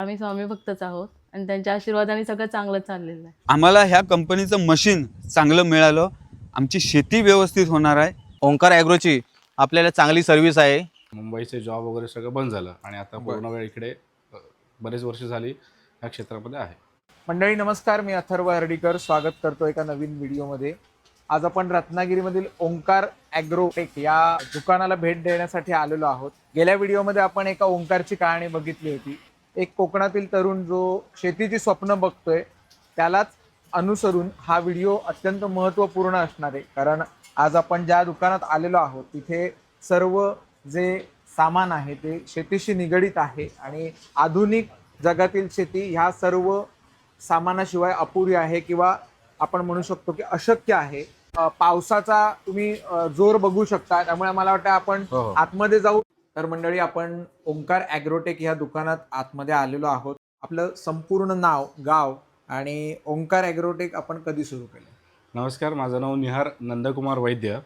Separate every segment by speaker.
Speaker 1: आम्ही स्वामी भक्तच आहोत आणि त्यांच्या आशीर्वादाने सगळं चांगलं चाललेलं आहे.
Speaker 2: आम्हाला ह्या कंपनीचं मशीन चांगलं मिळालं. आमची शेती व्यवस्थित होणार आहे.
Speaker 3: ओंकार ॲग्रोची आपल्याला चांगली सर्व्हिस आहे.
Speaker 4: मुंबईचे जॉब वगैरे सगळं बंद झालं आणि आता पूर्ण वेळ इकडे अ, बरेच वर्ष झाली या क्षेत्रामध्ये आहे.
Speaker 5: मंडळी नमस्कार. मी अथर्व हर्डीकर. स्वागत करतो एका नवीन व्हिडिओमध्ये. आज आपण रत्नागिरीमधील ओंकार ॲग्रोटेक या दुकानाला भेट देण्यासाठी आलेलो आहोत. गेल्या व्हिडिओमध्ये आपण एका ओंकारची कहाणी बघितली होती. एक कोकणातील तरुण जो शेतीची स्वप्न बघतोय त्यालाच अनुसरून हा व्हिडिओ अत्यंत महत्त्वपूर्ण असणार आहे. कारण आज आपण ज्या दुकानात आलेलो आहोत तिथे सर्व जे सामान आहे ते शेतीशी निगडीत आहे आणि आधुनिक जगातील शेती ह्या सर्व सामानाशिवाय अपुरी आहे किंवा आपण म्हणू शकतो की अशक्य आहे. पावसाचा तुम्ही जोर बघू शकता. त्यामुळे मला वाटतं आपण
Speaker 4: हो, हो.
Speaker 5: आतमध्ये जाऊ. तर मंडळी आपण ओंकार ॲग्रोटेक ह्या दुकानात आतमध्ये आलेलो आहोत आपलं संपूर्ण नाव गाव आणि ओंकार ॲग्रोटेक आपण कधी सुरू केलं
Speaker 4: नमस्कार माझं नाव निहार नंदकुमार वैद्य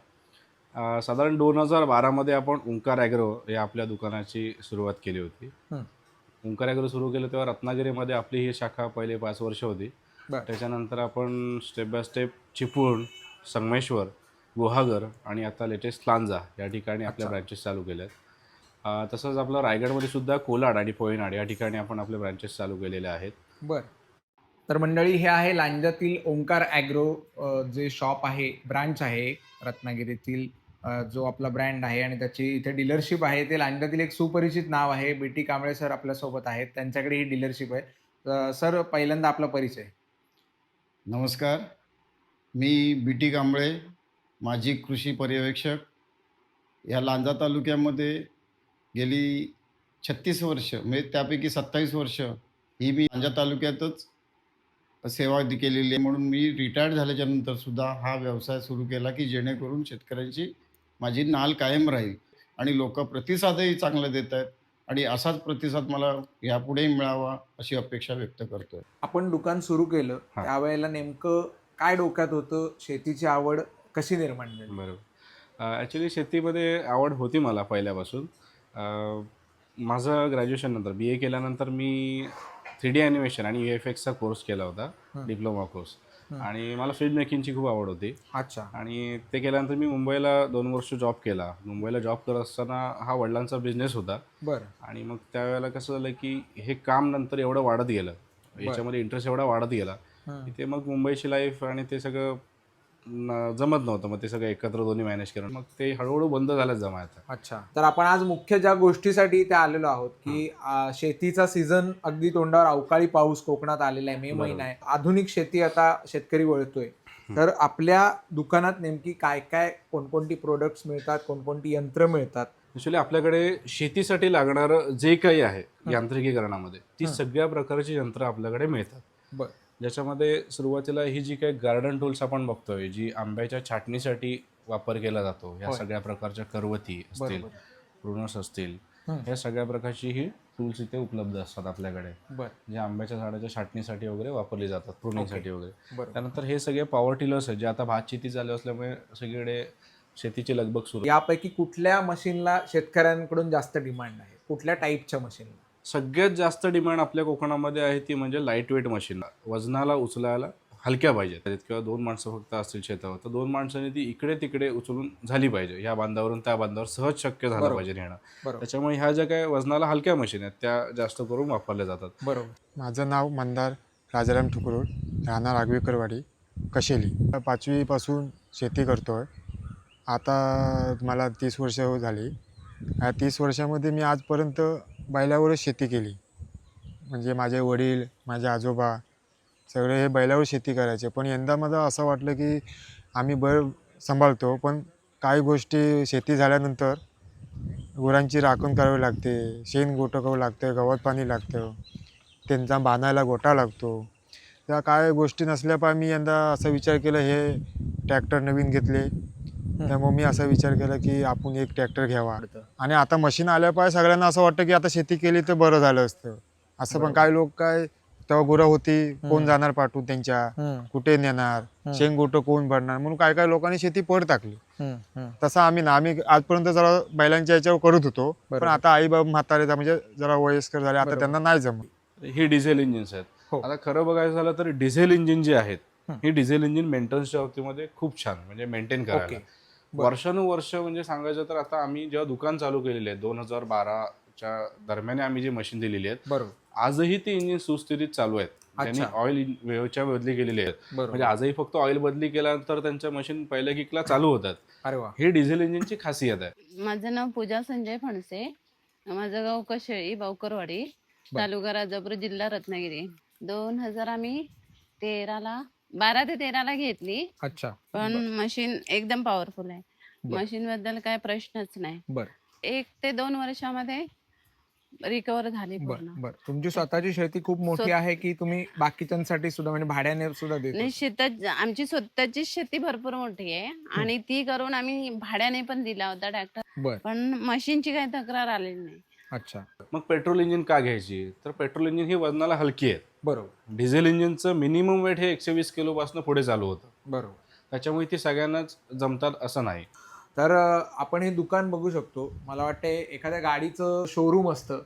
Speaker 4: साधारण दोन हजार बारामध्ये आपण ओंकार ॲग्रो या आपल्या दुकानाची सुरुवात केली होती. ओंकार ॲग्रो सुरू केलं तेव्हा रत्नागिरीमध्ये आपली ही शाखा पहिले पाच वर्ष होती. त्याच्यानंतर आपण step by step Chiplun Sangameshwar Guhagar आणि आता लेटेस्ट लांजा या ठिकाणी आपल्या. ब्रँचेस चालू केल्या आहेत तसंच आपलं रायगडमध्ये सुद्धा कोलाड आणि पोयनाड या ठिकाणी आपण आपले ब्रँचेस चालू केलेले आहेत.
Speaker 5: बर. तर मंडळी हे आहे लांजातील ओंकार ॲग्रो जे शॉप आहे ब्रांच आहे रत्नागिरीतील जो आपला ब्रँड आहे आणि त्याची इथे डीलरशिप आहे. ते लांजातील एक सुपरिचित नाव आहे. बी टी कांबळे सर आपल्यासोबत आहेत. त्यांच्याकडे ही डीलरशिप आहे. सर पहिल्यांदा आपला परिचय.
Speaker 6: नमस्कार. मी बी टी कांबळे माजी कृषी पर्यवेक्षक. या लांजा तालुक्यामध्ये गेली छत्तीस वर्ष म्हणजे त्यापैकी सत्तावीस वर्ष ही मी लांजा तालुक्यातच सेवा दि- केलेली आहे. म्हणून मी रिटायर्ड झाल्याच्यानंतर सुद्धा हा व्यवसाय सुरू केला की जेणेकरून शेतकऱ्यांची माझी नाल कायम राहील आणि लोक प्रतिसादही चांगले देत आहेत आणि असाच प्रतिसाद मला यापुढेही मिळावा अशी अपेक्षा व्यक्त करतोय.
Speaker 5: आपण दुकान सुरू केलं
Speaker 4: हा.
Speaker 5: त्यावेळेला नेमकं काय डोक्यात होतं? शेतीची आवड कशी निर्माण झाली?
Speaker 4: बरोबर. ॲक्च्युली शेतीमध्ये आवड होती मला पहिल्यापासून. माझं ग्रॅज्युएशन नंतर बी ए केल्यानंतर मी थ्री डी ॲनिमेशन आणि यू एफ एक्सचा कोर्स केला होता. Diploma course. आणि मला फिल्म मेकिंगची खूप आवड होती.
Speaker 5: अच्छा.
Speaker 4: आणि ते केल्यानंतर मी मुंबईला दोन वर्ष जॉब केला. मुंबईला जॉब करत असताना हा वडिलांचा बिझनेस होता.
Speaker 5: बरं.
Speaker 4: आणि मग त्यावेळेला कसं झालं की हे काम नंतर एवढं वाढत गेलं. याच्यामध्ये इंटरेस्ट एवढा वाढत गेला. की ते मग मुंबईची लाईफ आणि ते सगळं जमत नव्हतं. मग ते सगळं एकत्र दोन्ही मॅनेज करणं मग ते हळूहळू बंद झालं जमायचं.
Speaker 5: अच्छा. तर आपण आज मुख्य ज्या गोष्टीसाठी इथे आलेलो आहोत की आ, शेतीचा सीझन अगदी तोंडावर अवकाळी पाऊस कोकणात आलेला आहे. मे. महिना आहे. आधुनिक शेती आता शेतकरी वळतोय. तर आपल्या दुकानात नेमकी काय काय कोणकोणती प्रोडक्ट्स मिळतात कोणकोणती यंत्र मिळतात?
Speaker 4: ॲक्च्युली आपल्याकडे शेतीसाठी लागणारं जे काही आहे. यांत्रिकीकरणामध्ये ती. सगळ्या प्रकारची यंत्र आपल्याकडे मिळतात.
Speaker 5: बरं.
Speaker 4: ज्याच्यामध्ये सुरुवातीला ही जी काही गार्डन टूल्स आपण बघतोय जी आंब्याच्या छाटणीसाठी वापर केला जातो होय. सगळ्या प्रकारच्या करवती असतील
Speaker 5: बरोबर.
Speaker 4: प्रुनस असतील
Speaker 5: हं.
Speaker 4: ह्या सगळ्या प्रकारची ही टूल्स इथे उपलब्ध असतात आपल्याकडे.
Speaker 5: बरं.
Speaker 4: जे आंब्याच्या झाडाच्या छाटणीसाठी वगैरे वापरली जातात प्रुनिंगसाठी वगैरे. त्यानंतर हे सगळे पॉवर टिलर्स आहेत जे आता भात शेती चालू असल्यामुळे सगळीकडे शेतीची लगबग सुरू.
Speaker 5: यापैकी कुठल्या मशीनला शेतकऱ्यांकडून जास्त डिमांड आहे? कुठल्या टाईपच्या मशीनला
Speaker 4: सगळ्यात जास्त डिमांड आपल्या कोकणामध्ये आहे ती म्हणजे लाइट वेट मशीन वजनाला उचलायला हलक्या पाहिजेत. किंवा दोन माणसं फक्त असतील शेतावर तर दोन माणसांनी ती इकडे तिकडे उचलून झाली पाहिजे. ह्या बांधावरून त्या बांधावर सहज शक्य झालं. पाहिजे नेणं. त्याच्यामुळे ह्या ज्या काही वजनाला हलक्या मशीन आहेत त्या जास्त करून वापरल्या जातात.
Speaker 5: बरोबर.
Speaker 7: माझं नाव मंदार राजाराम ठुकरोड राहणार आगवेकरवाडी कशेली. पाचवीपासून शेती करतो आहे आता मला तीस वर्ष झाली. या तीस वर्षामध्ये मी आजपर्यंत बैलावरच शेती केली. म्हणजे माझे वडील माझे आजोबा सगळे हे बैलावर शेती करायचे. पण यंदा मला असं वाटलं की आम्ही बैल सांभाळतो पण काही गोष्टी शेती झाल्यानंतर गुरांची राखण करावी लागते शेण गोटकावं लागतं गवत पाणी लागतं त्यांचा बांधायला गोटा लागतो. त्या काय गोष्टी नसल्यापाय मी यंदा असा विचार केला हे ट्रॅक्टर नवीन घेतले. त्यामुळे मी असा विचार केला की आपण एक ट्रॅक्टर घ्यावा आणि आता मशीन आल्यापाय सगळ्यांना असं वाटतं की आता शेती केली तर बरं झालं असतं असं पण. काही लोक काय तेव्हा गुरं होती कोण. जाणार पाठवून त्यांच्या कुठे नेणार
Speaker 5: हम्म.
Speaker 7: शेंग गोटं कोण भरणार म्हणून काय काय लोकांनी शेती पड टाकली. तसं आम्ही ना आम्ही आजपर्यंत जरा बैलांच्या याच्यावर करत होतो पण. आता आई बाबा म्हातारे जा- म्हणजे जरा वयस्कर झाले आता. त्यांना नाही जमत
Speaker 4: ही डिझेल इंजिन्स आहेत
Speaker 5: हो.
Speaker 4: आता खरं बघायचं झालं तर डिझेल इंजिन जी आहेत
Speaker 5: हं.
Speaker 4: डिझेल इंजिन मेंटेनन्सच्या बाबतीमध्ये खूप छान म्हणजे मेंटेन करायला. वर्षानुवर्ष म्हणजे सांगायचं तर आता आम्ही जेव्हा दुकान चालू केलेले आहे दोन हजार बाराच्या दरम्यान आम्ही जी मशीन दिलेली आहेत
Speaker 5: बरोबर.
Speaker 4: आजही ती इंजिन सुस्थितीत चालू आहेत. त्यांनी. ऑइल वेळच्या बदली केलेली आहेत. म्हणजे आजही फक्त ऑइल बदली केल्यानंतर त्यांच्या मशीन पहिल्या किकला चालू होतात.
Speaker 5: अरे वा.
Speaker 4: ही डिझेल इंजिनची खासियत आहे.
Speaker 1: माझं नाव पूजा संजय फणसे. माझं गाव कशेळी बावकरवाडी. तालुका राजापूर जिल्हा रत्नागिरी. दोन हजार आम्ही तेराला बारा ते तेराला घेतली.
Speaker 5: अच्छा.
Speaker 1: पण मशीन एकदम पॉवरफुल आहे.
Speaker 5: बर.
Speaker 1: मशीन बद्दल काय प्रश्नच नाही.
Speaker 5: बर.
Speaker 1: एक ते दोन वर्षामध्ये रिकवर झाली
Speaker 5: बर
Speaker 1: पूर्ण.
Speaker 5: बर. तुमची स्वतःची शेती खूप मोठी
Speaker 1: स्वत-
Speaker 5: आहे की तुम्ही बाकीच्यांसाठी सुद्धा म्हणजे भाड्याने सुद्धा
Speaker 1: नाही
Speaker 5: देतो
Speaker 1: शेतात आमची स्वतःची शेती भरपूर मोठी आहे. आणि ती करून आम्ही भाड्याने पण दिला होता ट्रॅक्टर.
Speaker 5: बर.
Speaker 1: पण मशीनची काही तक्रार आलेली नाही.
Speaker 5: अच्छा.
Speaker 4: मग पेट्रोल इंजिन का घ्यायची? तर पेट्रोल इंजिन ही वजनाला हलकी आहे.
Speaker 5: बरोबर.
Speaker 4: डिझेल इंजिनचं मिनिमम वेट हे एकशे वीस किलोपासून पुढे चालू होतं.
Speaker 5: बरोबर.
Speaker 4: त्याच्यामुळे ती सगळ्यांनाच जमतात असं नाही.
Speaker 5: तर अ, आपण हे दुकान बघू शकतो. मला वाटते एखाद्या गाडीचं शोरूम असतं.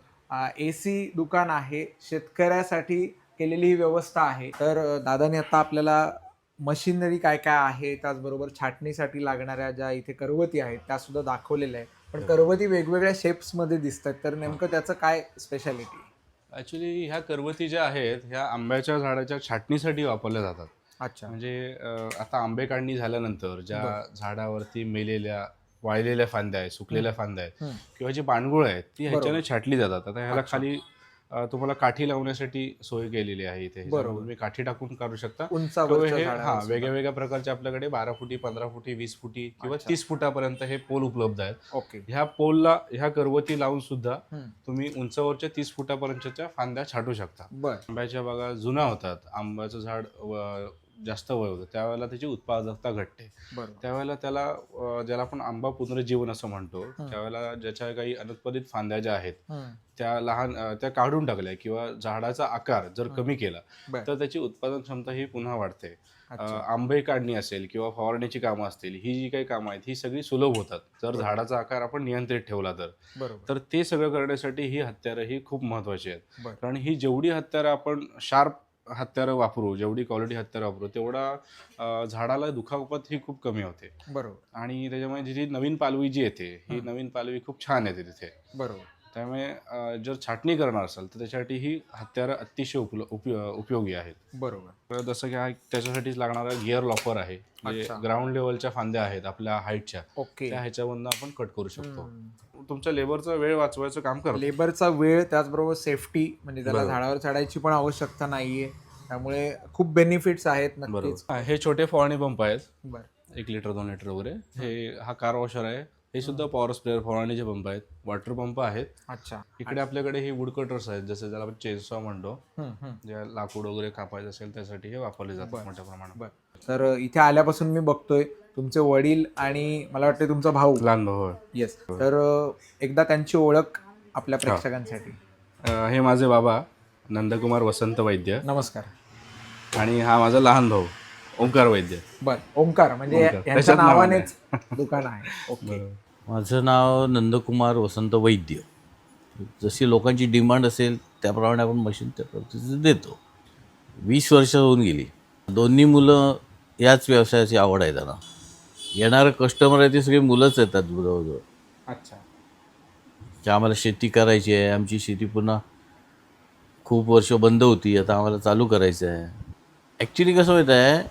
Speaker 5: ए सी दुकान आहे. शेतकऱ्यासाठी केलेली ही व्यवस्था आहे. तर अ, दादाने आता आपल्याला मशिनरी काय काय आहे त्याचबरोबर छाटणीसाठी लागणाऱ्या ज्या इथे करवती आहेत त्या सुद्धा दाखवलेल्या आहे पण करवती वेगवेगळ्या शेप्समध्ये दिसतात. तर नेमकं त्याचं काय स्पेशालिटी
Speaker 4: ॲक्च्युली ह्या करवती ज्या आहेत ह्या आंब्याच्या झाडाच्या छाटणीसाठी वापरल्या जातात.
Speaker 5: अच्छा.
Speaker 4: म्हणजे आता आंबे काढणी झाल्यानंतर ज्या झाडावरती मेलेल्या वाळलेल्या फांद्या आहेत सुकलेल्या फांद्या आहेत. किंवा जी पानगुळ आहेत ती ह्याच्याने. छाटली जातात. आता ह्याला. खाली तुम्हाला काठी लावण्यासाठी सोय केलेली आहे इथे
Speaker 5: बरोबर.
Speaker 4: तुम्ही काठी टाकून काढू शकता हे. वेगळ्या वेगळ्या प्रकारचे आपल्याकडे बारा फुटी पंधरा फुटी वीस फुटी किंवा. तीस फुटापर्यंत हे पोल उपलब्ध आहेत
Speaker 5: ओके
Speaker 4: ह्या पोलला ह्या करवती लावून सुद्धा. तुम्ही उंचावरच्या तीस फुटापर्यंतच्या फांद्या छाटू शकता आंब्याच्या बागा जुना होतात आंब्याचं झाड जास्त वय होतं. त्यावेळेला त्याची उत्पादकता घटते. त्यावेळेला त्याला ज्याला आपण आंबा पुनरुज्जीवन असं म्हणतो त्यावेळेला ज्याच्या काही अनुत्पादित फांद्या ज्या आहेत. त्या लहान त्या काढून टाकल्या किंवा झाडाचा आकार जर कमी केला. तर त्याची उत्पादन क्षमता ही पुन्हा वाढते. आंबे काढणी असेल किंवा फवारण्याची कामं असतील ही जी काही कामं आहेत ही सगळी सुलभ होतात. जर झाडाचा आकार आपण नियंत्रित ठेवला तर तर ते सगळं करण्यासाठी ही हत्यारं ही खूप महत्त्वाची आहेत. कारण ही जेवढी हत्यारं आपण शार्प हत्यारं वापरू जेवढी क्वालिटी हत्यारं वापरू तेवढा झाडाला दुखापत ही खूप कमी होते.
Speaker 5: बरोबर.
Speaker 4: आणि त्याच्यामुळे जी नवीन पालवी जी येते ही. नवीन पालवी खूप छान येते तिथे.
Speaker 5: बरोबर.
Speaker 4: त्यामुळे जर छाटणी करणार असाल तर त्याच्यासाठी ही हत्यारं अतिशय उपल उपयो उपयोगी आहेत.
Speaker 5: बरोबर.
Speaker 4: जसं की हा त्याच्यासाठीच लागणारा गिअर लॉकर आहे. ग्राउंड लेवलच्या फांद्या आहेत आपल्या हाईटच्या
Speaker 5: ओके.
Speaker 4: त्या ह्याच्यावरनं आपण कट करू शकतो. तुमच्या लेबरचा वेळ वाचवायचं काम करतो.
Speaker 5: लेबरचा वेळ त्याचबरोबर सेफ्टी म्हणजे त्याला
Speaker 4: बरोबर.
Speaker 5: झाडावर चढायची पण आवश्यकता नाहीये. त्यामुळे खूप बेनिफिट्स आहेत नक्कीच.
Speaker 4: बरोबर. हा, हे छोटे फवारणी पंप आहेत.
Speaker 5: बर.
Speaker 4: एक लिटर दोन लिटर वगैरे. हे हा कार वॉशर आहे. हे सुद्धा पॉवर स्प्रेअर फवारणीचे पंप आहेत. वॉटर पंप आहेत.
Speaker 5: अच्छा.
Speaker 4: इकडे आपल्याकडे हे वूड कटर्स आहेत जसे ज्याला आपण चेनसॉ म्हणतो. जे लाकूड वगैरे कापायचं असेल त्यासाठी हे वापरले जातात. मोठ्या प्रमाणात.
Speaker 5: तर इथे आल्यापासून मी बघतोय तुमचे वडील आणि मला वाटतं तुमचा भाऊ.
Speaker 4: लहान भाऊ.
Speaker 5: येस तर एकदा त्यांची ओळख आपल्या प्रेक्षकांसाठी.
Speaker 4: हे माझे बाबा नंदकुमार वसंत वैद्य.
Speaker 5: नमस्कार.
Speaker 4: आणि हा माझा लहान भाऊ. ओंकार वैद्य.
Speaker 5: बर ओंकार म्हणजे
Speaker 4: ओंकार.
Speaker 5: यांच्या
Speaker 4: त्याच्याच नावाने.
Speaker 5: नावानेच दुकान आहे. ओके.
Speaker 8: माझं नाव नंदकुमार वसंत वैद्य. जशी लोकांची डिमांड असेल त्याप्रमाणे आपण मशीन त्या पद्धतीचं देतो. वीस वर्ष होऊन गेली. दोन्ही मुलं याच व्यवसायाची आवड आहे त्यांना. येणारं कस्टमर आहे ते सगळे मुलंच येतात जवळजवळ.
Speaker 5: अच्छा.
Speaker 8: की आम्हाला शेती करायची आहे आमची शेती पुन्हा खूप वर्ष बंद होती आता आम्हाला चालू करायचं आहे. ॲक्च्युली कसं माहीत आहे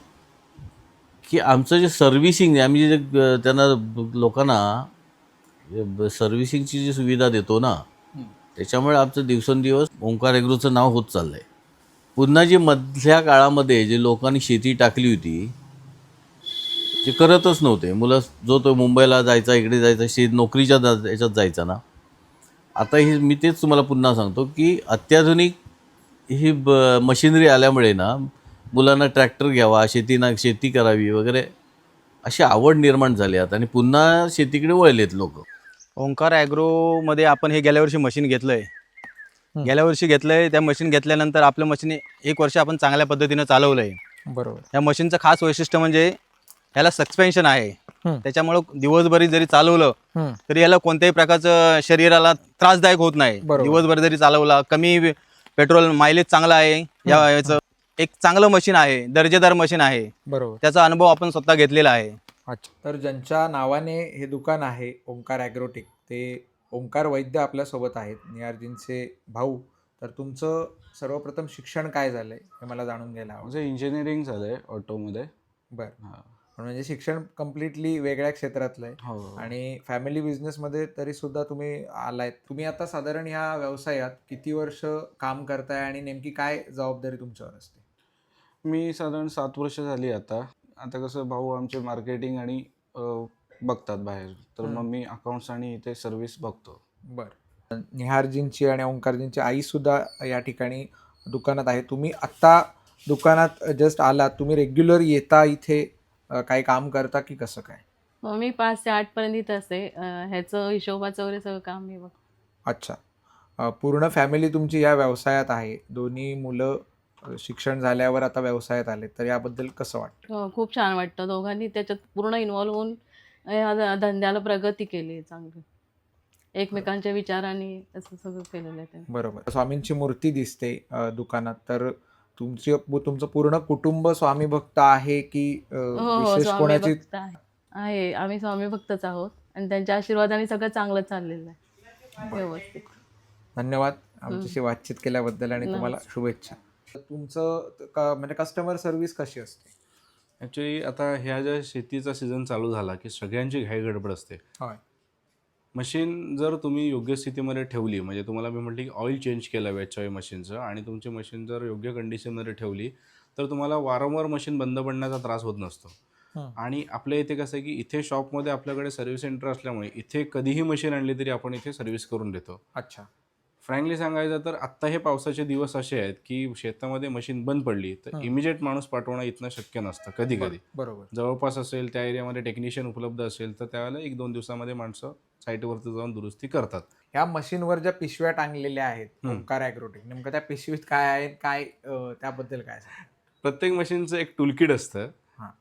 Speaker 8: की आमचं जे सर्व्हिसिंग आहे आम्ही जे त्यांना लोकांना सर्व्हिसिंगची जी सुविधा देतो ना त्याच्यामुळे आमचं दिवसेंदिवस ओंकार एग्रोचं नाव होत चाललं आहे पुन्हा जी मधल्या काळामध्ये जे लोकांनी शेती टाकली होती ते करतच नव्हते. मुलं जो तो मुंबईला जायचा इकडे जायचा शेत नोकरीच्या याच्यात जायचा ना. आता ही मी तेच तुम्हाला पुन्हा सांगतो की अत्याधुनिक ही ब मशिनरी आल्यामुळे ना मुलांना ट्रॅक्टर घ्यावा शेती ना शेती करावी वगैरे अशी आवड निर्माण झाली आता आणि पुन्हा शेतीकडे वळलेत लोक.
Speaker 3: ओंकार ॲग्रोमध्ये आपण हे गेल्या वर्षी मशीन घेतलं आहे गेल्या वर्षी घेतलं आहे त्या मशीन घेतल्यानंतर आपलं मशीन एक वर्ष आपण चांगल्या पद्धतीनं चालवलं आहे
Speaker 5: बरोबर
Speaker 3: या मशीनचं खास वैशिष्ट्य म्हणजे ह्याला सस्पेन्शन आहे.
Speaker 5: हं.
Speaker 3: त्याच्यामुळं दिवसभरी जरी चालवलं. तरी याला कोणत्याही प्रकारचं शरीराला त्रासदायक होत नाही. दिवसभर जरी चालवला कमी पेट्रोल मायलेज चांगला आहे. या याचं एक चांगलं मशीन आहे दर्जेदार मशीन आहे.
Speaker 5: बरोबर.
Speaker 3: त्याचा अनुभव आपण स्वतः घेतलेला आहे.
Speaker 5: अच्छा. तर ज्यांच्या नावाने हे दुकान आहे ओंकार ॲग्रोटेक ते ओंकार वैद्य आपल्यासोबत आहेत निहारजींचे भाऊ. तर तुमचं सर्वप्रथम शिक्षण काय झालंय हे मला जाणून घ्यायला हवं
Speaker 4: माझं इंजिनिअरिंग झालंय ऑटोमध्ये.
Speaker 5: बरं.
Speaker 4: हा.
Speaker 5: म्हणजे शिक्षण कम्प्लिटली वेगळ्या क्षेत्रातलं आहे
Speaker 4: हो.
Speaker 5: आणि फॅमिली बिझनेसमध्ये तरी सुद्धा तुम्ही आलायत तुम्ही आता साधारण ह्या व्यवसायात किती वर्ष काम करताय आणि नेमकी काय जबाबदारी तुमच्यावर असते?
Speaker 4: मी साधारण सात वर्ष झाली आता. आता कसं भाऊ आमचे मार्केटिंग आणि बघतात बाहेर. तर. मग मी अकाउंट्स आणि इथे सर्व्हिस बघतो.
Speaker 5: बरं. निहारजींची आणि ओंकारजींची आई सुद्धा या ठिकाणी दुकानात आहे. तुम्ही आत्ता दुकानात जस्ट आलात. तुम्ही रेग्युलर येता इथे काही काम करता की कसं काय?
Speaker 1: मी पाच ते आठपर्यंत इथं असते. ह्याचं हिशोबाचं वगैरे सगळं काम मी बघ.
Speaker 5: अच्छा. पूर्ण फॅमिली तुमची या व्यवसायात आहे. दोन्ही मुलं शिक्षण झाल्यावर आता व्यवसायात आले तर याबद्दल कसं वाटतं?
Speaker 1: हो, खूप छान वाटतं. दोघांनी त्याच्यात पूर्ण इन्व्हॉल्व्ह होऊन या ध- धंद्याला प्रगती केली आहे चांगली. एकमेकांच्या विचारांनी असं सगळं केलेलं आहे त्यांनी.
Speaker 5: बरोबर. स्वामींची मूर्ती दिसते अ, दुकानात. तर तुमची तुमचं पूर्ण कुटुंब स्वामी भक्त आहे की अ,
Speaker 1: हो हो
Speaker 5: विशेष
Speaker 1: स्वामी
Speaker 5: कोणाची?
Speaker 1: भक्त आहे. आहे आम्ही स्वामी भक्तच आहोत आणि त्यांच्या आशीर्वादाने सगळं चांगलं चाललेलं आहे. व्यवस्थित.
Speaker 5: धन्यवाद. आमच्याशी बातचीत केल्याबद्दल आणि तुम्हाला. शुभेच्छा. तुमचं क- म्हणजे कस्टमर सर्व्हिस कशी असते?
Speaker 4: ॲक्च्युली आता ह्या ज्या शेतीचा सीझन चालू झाला की सगळ्यांची घाई गडबड असते.
Speaker 5: होय.
Speaker 4: मशीन जर तुम्ही योग्य स्थितीमध्ये ठेवली म्हणजे तुम्हाला मी म्हटलं की ऑइल चेंज केलं वेळच्या वेळी मशीनचं आणि तुमची मशीन जर योग्य कंडिशनमध्ये ठेवली तर तुम्हाला वारंवार मशीन बंद पडण्याचा त्रास होत नसतो. आणि आपल्या इथे कसं आहे की इथे शॉपमध्ये आपल्याकडे सर्व्हिस सेंटर असल्यामुळे इथे कधीही मशीन आणली तरी आपण इथे सर्व्हिस करून देतो.
Speaker 5: अच्छा.
Speaker 4: फ्रँकली सांगायचं तर आत्ता हे पावसाचे दिवस असे आहेत की शेतामध्ये मशीन बंद पडली तर. इमिजिएट माणूस पाठवणं इथनं शक्य नसतं कधी कधी
Speaker 5: बरोबर
Speaker 4: जवळपास असेल त्या एरियामध्ये टेक्निशियन उपलब्ध असेल तर त्यावेळेला एक दोन दिवसामध्ये माणसं साईटवरती जाऊन दुरुस्ती करतात
Speaker 5: ह्या मशीनवर ज्या पिशव्या टांगलेल्या आहेत. ओंकार ॲग्रोटेक नेमकं त्या पिशवीत काय आहे काय त्याबद्दल काय?
Speaker 4: प्रत्येक मशीनचं एक टूलकिट असतं.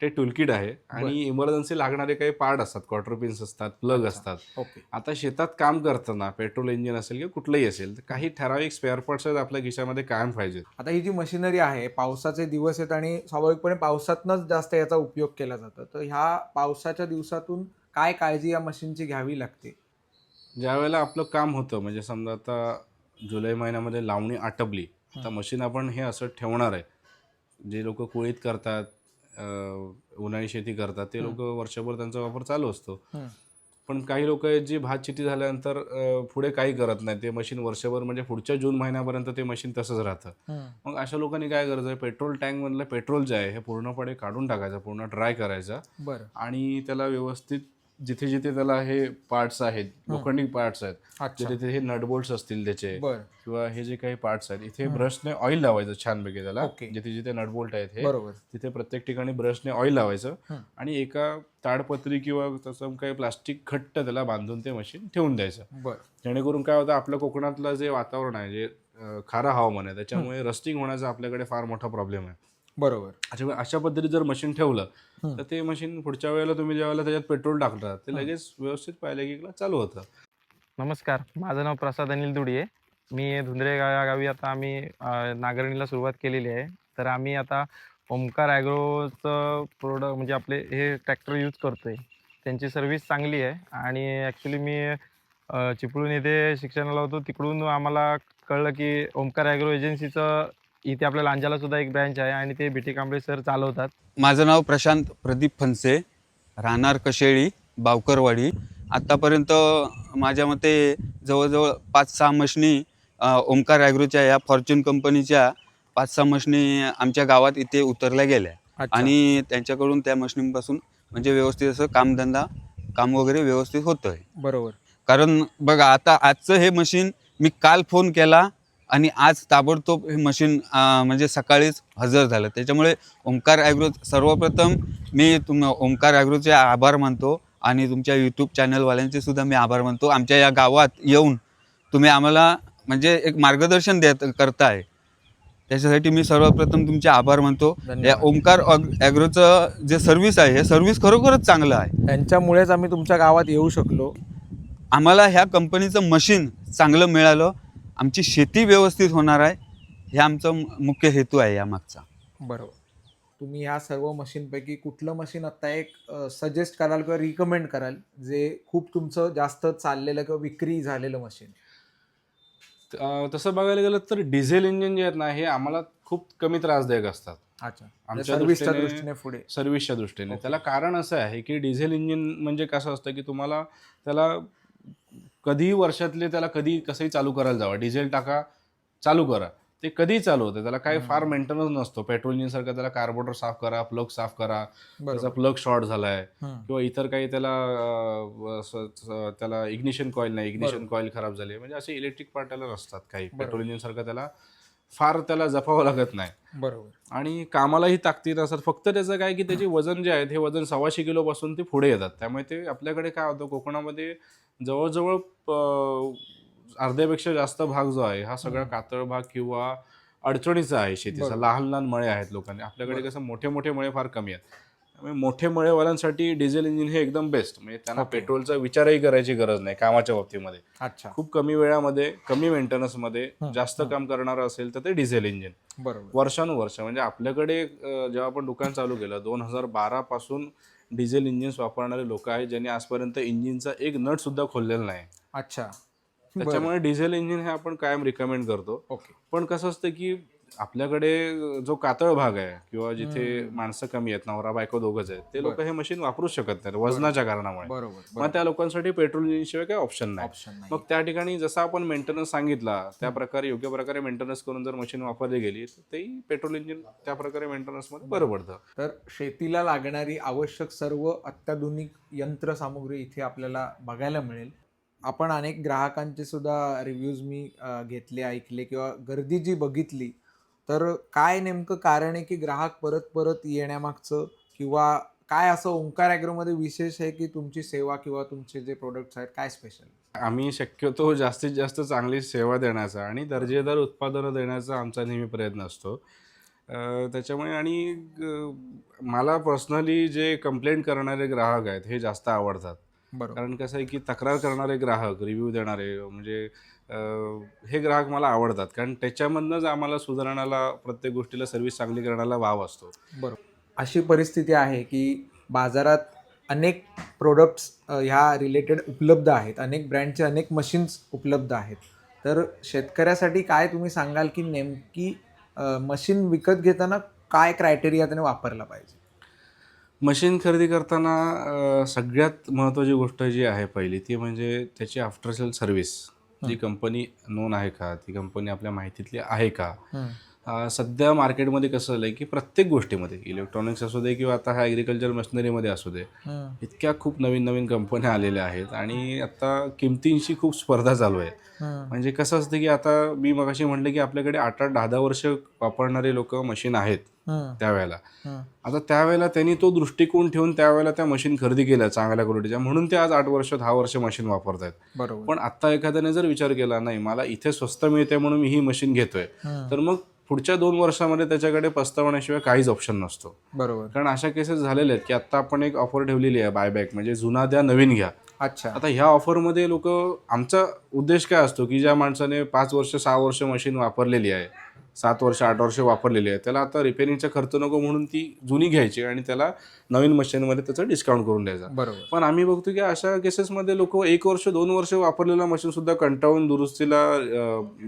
Speaker 4: ते टूलकिट आहे आणि इमर्जन्सी लागणारे काही पार्ट असतात क्वार्टर पिन्स असतात प्लग. असतात.
Speaker 5: ओके.
Speaker 4: आता शेतात काम करताना पेट्रोल इंजिन असेल किंवा कुठलंही असेल तर काही ठराविक स्पेअर पार्ट्स आहेत आपल्या खिशामध्ये कायम पाहिजेत.
Speaker 5: आता ही जी मशिनरी आहे पावसाचे दिवस आहेत आणि स्वाभाविकपणे पावसातनच जास्त याचा उपयोग केला जातो. तर ह्या पावसाच्या दिवसातून काय काळजी या मशीनची घ्यावी लागते?
Speaker 4: ज्या वेळेला आपलं काम होतं म्हणजे समजा आता जुलै महिन्यामध्ये लावणी आटपली आता मशीन आपण हे असं ठेवणार आहे. जे लोक कुळीत करतात उन्हाळी शेती करतात. ते लोक वर्षभर त्यांचा वापर चालू असतो. पण काही लोक आहेत जी भात शेती झाल्यानंतर पुढे काही करत नाही ते मशीन वर्षभर म्हणजे पुढच्या जून महिन्यापर्यंत ते मशीन तसंच राहतं. मग अशा लोकांनी काय करायचं? आहे पेट्रोल टँकमधलं पेट्रोल जे आहे हे पूर्णपणे काढून टाकायचं पूर्ण ड्राय करायचं.
Speaker 5: बरं.
Speaker 4: आणि त्याला व्यवस्थित जिथे जिथे त्याला हे पार्ट्स आहेत लोखंडी पार्ट्स आहेत जिथे हे नटबोल्ट्स असतील त्याचे किंवा हे जे काही पार्ट्स आहेत इथे. ब्रशने ऑइल लावायचं छानपैकी त्याला. जिथे जिथे नटबोल्ट आहेत हे
Speaker 5: बरोबर.
Speaker 4: तिथे प्रत्येक ठिकाणी ब्रशने ऑइल लावायचं. आणि एका ताडपत्री किंवा तसं काही प्लास्टिक घट्ट त्याला बांधून ते मशीन ठेवून द्यायचं. जेणेकरून काय होतं आपल्या कोकणातलं जे वातावरण आहे जे खारं हवामान आहे त्याच्यामुळे रस्टिंग होण्याचा आपल्याकडे फार मोठा प्रॉब्लेम आहे.
Speaker 5: बरोबर.
Speaker 4: अशा अशा पद्धतीत जर मशीन ठेवलं. तर ते मशीन पुढच्या वेळेला तुम्ही ज्यावेळेला त्याच्यात पेट्रोल टाकतात ते. लगेच व्यवस्थित पाहिलं की चालू होतं.
Speaker 9: नमस्कार. माझं नाव प्रसाद अनिल दुडिये. मी धुंद्रे या गावी आता आम्ही नांगरणीला सुरुवात केलेली आहे. तर आम्ही आता ओमकार ॲग्रोचं प्रोडक्ट म्हणजे आपले हे ट्रॅक्टर यूज करतो आहे त्यांची सर्व्हिस चांगली आहे. आणि ॲक्च्युली मी चिपळूण येथे शिक्षणाला होतो. तिकडून आम्हाला कळलं की ओमकार ॲग्रो एजन्सीचं इथे आपल्या लांजाला सुद्धा एक ब्रँच आहे आणि ते बीटी कांबळे सर चालवतात.
Speaker 2: माझं नाव प्रशांत प्रदीप फनसे राहणार कशेळी बावकरवाडी. आत्तापर्यंत माझ्या मते जवळजवळ पाच सहा मशनी ओमकार ॲग्रोच्या या फॉर्च्यून कंपनीच्या पाच सहा मशनी आमच्या गावात इथे उतरल्या गेल्या. आणि त्यांच्याकडून त्या मशनींपासून म्हणजे व्यवस्थित असं कामधंदा काम वगैरे व्यवस्थित होतं आहे
Speaker 5: बरोबर.
Speaker 2: कारण बघा आता आजचं हे मशीन मी काल फोन केला आणि आज ताबडतोब हे मशीन म्हणजे सकाळीच हजर झालं. त्याच्यामुळे ओंकार ॲग्रो सर्वप्रथम मी तुम ओंकार ॲग्रोचे आभार मानतो आणि तुमच्या यूट्यूब चॅनलवाल्यांचे सुद्धा मी आभार मानतो. आमच्या या गावात येऊन तुम्ही आम्हाला म्हणजे एक मार्गदर्शन देत करताय. त्याच्यासाठी मी सर्वप्रथम तुमचे आभार मानतो. या ओंकार ॲग्रोचं जे सर्व्हिस आहे हे सर्व्हिस खरोखरच चांगलं आहे.
Speaker 5: त्यांच्यामुळेच आम्ही तुमच्या गावात येऊ शकलो.
Speaker 2: आम्हाला ह्या कंपनीचं मशीन चांगलं मिळालं. आमची शेती व्यवस्थित होणार आहे हे आमचा मुख्य हेतू आहे यामागचा.
Speaker 5: बरोबर. तुम्ही ह्या सर्व मशीनपैकी कुठलं मशीन आत्ता एक सजेस्ट कराल किंवा रिकमेंड कराल जे खूप तुमचं जास्त चाललेलं किंवा विक्री झालेलं मशीन?
Speaker 4: तसं बघायला गेलं तर डिझेल इंजिन जे आहेत ना हे आम्हाला खूप कमी त्रासदायक असतात.
Speaker 5: अच्छा.
Speaker 4: आमच्या
Speaker 5: सर्व्हिसच्या
Speaker 4: दृष्टीने-
Speaker 5: दृष्टीने पुढे.
Speaker 4: सर्व्हिसच्या दृष्टीने. त्याला कारण असं आहे की डिझेल इंजिन म्हणजे कसं असतं की तुम्हाला त्याला कधीही वर्षातले त्याला कधी कसंही चालू करायला जावं. डिझेल टाका चालू करा. ते कधीही चालू होतं. त्याला काही फार. मेंटेनन्स नसतो. पेट्रोल इंजिनसारखं त्याला कार्बोरेटर साफ करा प्लग साफ करा. त्याचा प्लग शॉर्ट झालाय. किंवा इतर काही त्याला त्याला इग्निशन कॉईल नाही. इग्निशन. कॉईल खराब झाली म्हणजे असे इलेक्ट्रिक पार्ट त्याला नसतात काही. पेट्रोल इंजिनसारखं त्याला फार त्याला जपावं लागत नाही.
Speaker 5: बरोबर.
Speaker 4: आणि कामालाही ताकदीत असतात. फक्त त्याचं काय की त्याचे वजन जे आहे हे वजन सव्वाशे किलोपासून ते पुढे येतात. त्यामुळे ते आपल्याकडे काय होतं कोकणामध्ये जवळजवळ अर्ध्यापेक्षा जास्त भाग जो आहे हा सगळा. कातळ भाग किंवा अडचणीचा आहे शेतीचा.
Speaker 5: बरोबर.
Speaker 4: लहान लहान मळे आहेत लोकांनी आपल्याकडे. कसं मोठे मोठे मळे फार कमी आहेत. त्यामुळे मोठे मळेवाल्यांसाठी डिझेल इंजिन हे एकदम बेस्ट म्हणजे त्यांना
Speaker 5: ओके.
Speaker 4: पेट्रोलचा विचारही करायची गरज नाही कामाच्या बाबतीमध्ये.
Speaker 5: अच्छा.
Speaker 4: खूप कमी वेळामध्ये कमी मेंटेनन्समध्ये
Speaker 5: हं,
Speaker 4: जास्त
Speaker 5: हं.
Speaker 4: काम करणारं असेल तर ते डिझेल इंजिन.
Speaker 5: बरोबर.
Speaker 4: वर्षानुवर्ष. म्हणजे आपल्याकडे अं, जेव्हा आपण दुकान चालू केलं दोन हजार बारा पासून डिझेल इंजिन्स वापरणारे लोक आहेत ज्यांनी आजपर्यंत इंजिनचा एक नट सुद्धा खोललेला नाही.
Speaker 5: अच्छा.
Speaker 4: त्याच्यामुळे डिझेल इंजिन हे आपण कायम रिकमेंड करतो.
Speaker 5: ओके.
Speaker 4: पण कसं असतं की आपल्याकडे जो कातळ भाग आहे किंवा जिथे. माणसं कमी आहेत नवरा बायको दोघंच आहेत ते लोक. हे मशीन वापरूच शकत नाहीत वजनाच्या कारणामुळे.
Speaker 5: बरोबर
Speaker 4: मग त्या लोकांसाठी पेट्रोल इंजिनशिवाय काही ऑप्शन नाही. मग
Speaker 5: नाही.
Speaker 4: त्या ठिकाणी जसा आपण मेंटेनन्स सांगितला त्या प्रकारे योग्य प्रकारे मेंटेनन्स करून जर मशीन वापरली गेली तर तेही पेट्रोल इंजिन त्या प्रकारे मेंटेनन्समध्ये बरं पडतं.
Speaker 5: तर शेतीला लागणारी आवश्यक सर्व अत्याधुनिक यंत्रसामुग्री इथे आपल्याला बघायला मिळेल. आपण अनेक ग्राहकांचे सुद्धा रिव्ह्यूज मी घेतले ऐकले किंवा गर्दी जी बघितली तर काय नेमकं कारण आहे की ग्राहक परत परत येण्यामागचं? किंवा काय असं ओंकार ॲग्रोमध्ये विशेष आहे की तुमची सेवा किंवा तुमचे जे प्रोडक्ट्स आहेत काय स्पेशल
Speaker 4: आम्ही शक्यतो जास्तीत जास्त चांगली सेवा देण्याचा आणि दर्जेदार उत्पादनं देण्याचा आमचा नेहमी प्रयत्न असतो. त्याच्यामुळे आणि मला पर्सनली जे कंप्लेंट करणारे ग्राहक आहेत हे जास्त आवडतात.
Speaker 5: बरोबर.
Speaker 4: कारण कसं आहे की तक्रार करणारे ग्राहक रिव्ह्यू देणारे म्हणजे हे ग्राहक मला आवडतात. कारण त्याच्यामधनंच आम्हाला सुधारणाला प्रत्येक गोष्टीला सर्व्हिस चांगली करण्याला वाव असतो.
Speaker 5: अशी परिस्थिती आहे की बाजारात अनेक प्रोडक्ट्स ह्या रिलेटेड उपलब्ध आहेत. अनेक ब्रँडचे अनेक मशीन्स उपलब्ध आहेत. तर शेतकऱ्यासाठी काय तुम्ही सांगाल की नेमकी मशीन विकत घेताना काय क्रायटेरिया त्याने वापरला पाहिजे?
Speaker 4: मशीन खरेदी करताना सगळ्यात महत्त्वाची गोष्ट जी आहे पहिली ती म्हणजे त्याची आफ्टर सेल सर्व्हिस जी कंपनी नोन आहे का? ती कंपनी आपल्या माहितीतली आहे का? सध्या मार्केटमध्ये कसं झालं आहे की प्रत्येक गोष्टीमध्ये इलेक्ट्रॉनिक्स असू दे किंवा आता हा ॲग्रिकल्चर मशिनरीमध्ये असू दे इतक्या खूप नवीन नवीन कंपन्या आलेल्या आहेत आणि आता किमतींची खूप स्पर्धा चालू आहे म्हणजे कसं असतं की आता मी मगाशी म्हटलं की आपल्याकडे आठ आठ दहा दहा वर्ष वापरणारे लोक मशीन आहेत त्यावेळेला. आता त्यावेळेला त्यांनी तो दृष्टिकोन ठेवून त्यावेळेला त्या मशीन खरेदी केल्या चांगल्या क्वालिटीच्या म्हणून ते आज आठ वर्ष दहा वर्ष मशीन वापरत आहेत
Speaker 5: बरोबर.
Speaker 4: पण आता एखाद्याने जर विचार केला नाही मला इथे स्वस्त मिळते म्हणून मी ही मशीन घेतोय. तर मग पुढच्या दोन वर्षामध्ये त्याच्याकडे पस्तावण्याशिवाय काहीच ऑप्शन नसतो.
Speaker 5: बरोबर.
Speaker 4: कारण अशा केसेस झालेले आहेत की आता आपण एक ऑफर ठेवलेली आहे बायबॅक म्हणजे जुना द्या नवीन घ्या.
Speaker 5: अच्छा.
Speaker 4: आता ह्या ऑफरमध्ये लोक आमचा उद्देश काय असतो की ज्या माणसाने पाच वर्ष सहा वर्ष मशीन वापरलेली आहे सात वर्ष आठ वर्ष वापरलेली आहे. त्याला आता रिपेअरिंगचा खर्च नको म्हणून ती जुनी घ्यायची आणि त्याला नवीन मशीनमध्ये त्याचं डिस्काउंट करून द्यायचा.
Speaker 5: बरोबर.
Speaker 4: पण आम्ही बघतो की अशा केसेसमध्ये लोक एक वर्ष दोन वर्ष वापरलेला मशीन सुद्धा कंटाळून दुरुस्तीला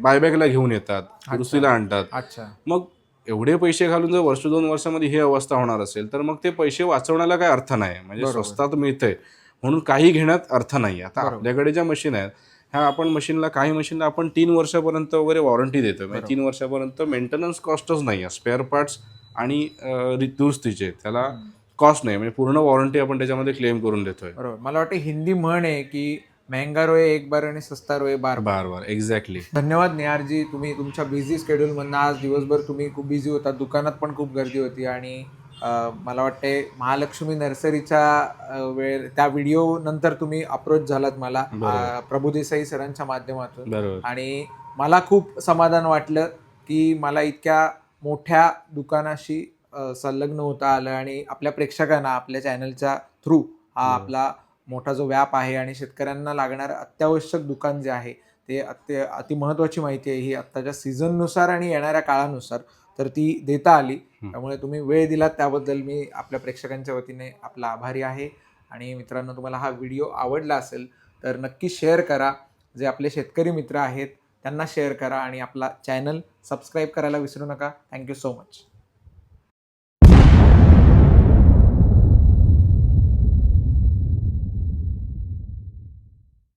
Speaker 4: बायबॅकला घेऊन येतात दुरुस्तीला आणतात.
Speaker 5: अच्छा.
Speaker 4: मग एवढे पैसे घालून जर वर्ष दोन वर्षामध्ये ही अवस्था होणार असेल तर मग ते पैसे वाचवण्याला काय अर्थ नाही. म्हणजे. स्वस्तात मिळतंय. म्हणून काही घेण्यात अर्थ नाही. आता. आपल्याकडे ज्या मशीन आहेत ह्या आपण मशीनला काही मशीनला आपण तीन वर्षापर्यंत वगैरे वॉरंटी देतो. म्हणजे. तीन वर्षापर्यंत मेंटेनन्स कॉस्टच नाही आहे. स्पेअर पार्ट्स आणि दुरुस्तीचे त्याला कॉस्ट नाही. म्हणजे पूर्ण वॉरंटी आपण त्याच्यामध्ये क्लेम करून देतोय.
Speaker 5: बरोबर. मला वाटतं हिंदी म्हण आहे की महंगा रोये एक बार आणि सस्ता रोये बार बार.
Speaker 4: बार एक्झॅक्टली
Speaker 5: धन्यवाद निहारजी. तुम्ही तुमच्या बिझी शेड्यूलमधनं आज दिवसभर तुम्ही खूप बिझी होता. दुकानात पण खूप गर्दी होती आणि मला वाटते महालक्ष्मी नर्सरीच्या वेळ त्या व्हिडिओ नंतर तुम्ही अप्रोच झालात मला प्रभुदेसाई सरांच्या माध्यमातून. आणि मला खूप समाधान वाटलं की मला इतक्या मोठ्या दुकानाशी संलग्न होता आलं आणि आपल्या प्रेक्षकांना आपल्या चॅनलच्या थ्रू हा. आपला मोठा जो व्याप आहे आणि शेतकऱ्यांना लागणारं अत्यावश्यक दुकान जे आहे ते अत्य अति महत्त्वाची माहिती आहे ही आत्ताच्या सीझननुसार आणि येणाऱ्या काळानुसार. तर ती देता आली. त्यामुळे तुम्ही वेळ दिलात त्याबद्दल मी आपल्या प्रेक्षकांच्या वतीने आपला आभारी आहे. आणि मित्रांनो तुम्हाला हा व्हिडिओ आवडला असेल तर नक्की शेअर करा. जे आपले शेतकरी मित्र आहेत त्यांना शेअर करा आणि आपला चॅनल सबस्क्राईब करायला विसरू नका. Thank you so much.